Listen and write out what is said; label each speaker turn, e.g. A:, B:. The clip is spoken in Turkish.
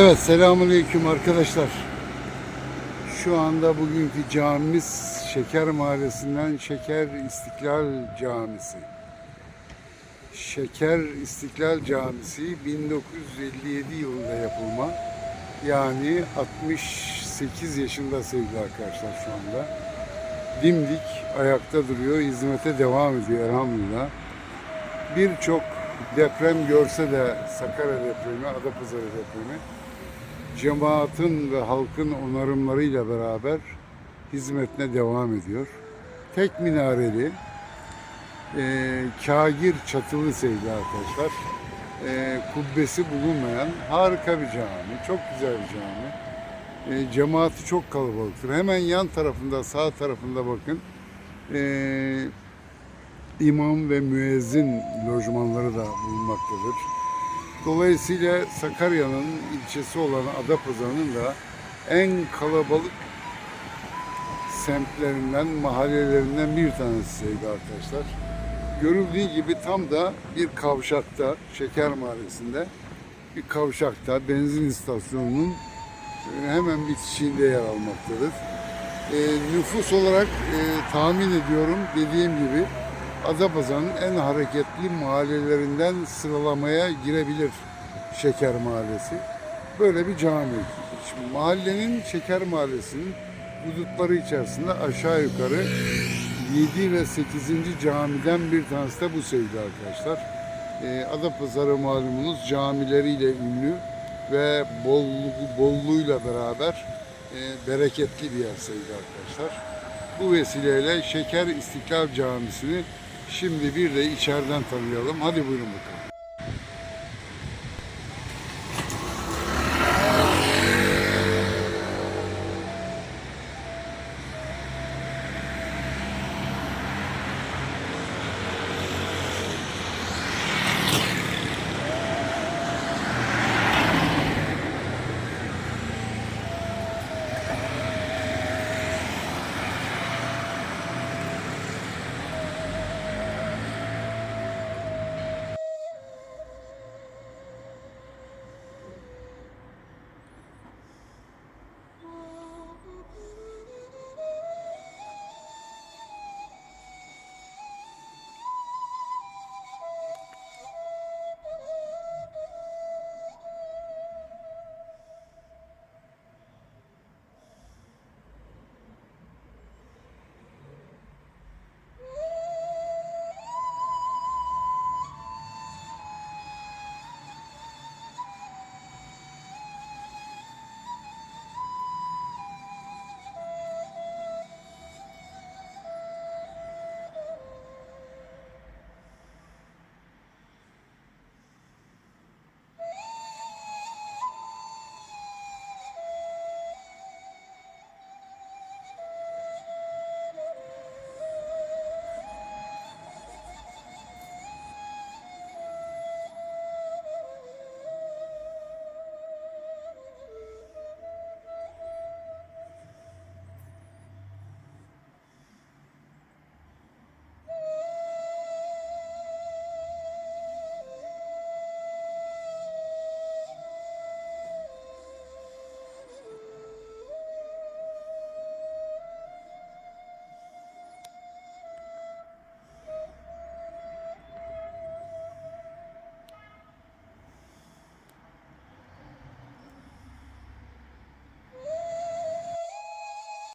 A: Evet selamünaleyküm arkadaşlar. Şu anda bugünkü camimiz Şeker Mahallesi'nden Şeker İstiklal Camisi. Şeker İstiklal Camisi 1957 yılında yapılma. Yani 68 yaşında sevgili arkadaşlar şu anda. Dimdik ayakta duruyor, hizmete devam ediyor elhamdülillah. Birçok deprem görse de Sakarya depremi, Adapazarı depremi cemaatin ve halkın onarımlarıyla beraber hizmetine devam ediyor. Tek minareli, e, kagir çatılı sevgili arkadaşlar. E, kubbesi bulunmayan harika bir cami, çok güzel bir cami. E, cemaati çok kalabalıktır. Hemen yan tarafında, sağ tarafında bakın. E, imam ve müezzin lojmanları da bulunmaktadır. Dolayısıyla Sakarya'nın ilçesi olan Adapazarı'nın da en kalabalık semtlerinden, mahallelerinden bir tanesi sevgili arkadaşlar. Görüldüğü gibi tam da bir kavşakta, Şeker Mahallesi'nde bir kavşakta benzin istasyonunun e, hemen bitişiğinde yer almaktadır. E, nüfus olarak e, tahmin ediyorum dediğim gibi Adapazarı'nın en hareketli mahallelerinden sıralamaya girebilir Şeker Mahallesi. Böyle bir cami. Şimdi mahallenin Şeker Mahallesi'nin hudutları içerisinde aşağı yukarı 7 ve 8. camiden bir tanesi de bu sevgili arkadaşlar. Ee, Adapazarı malumunuz camileriyle ünlü ve bollu, bolluğuyla beraber e, bereketli bir yer sevgili arkadaşlar. Bu vesileyle Şeker İstiklal Camisi'ni şimdi bir de içeriden tanıyalım. Hadi buyurun bakalım.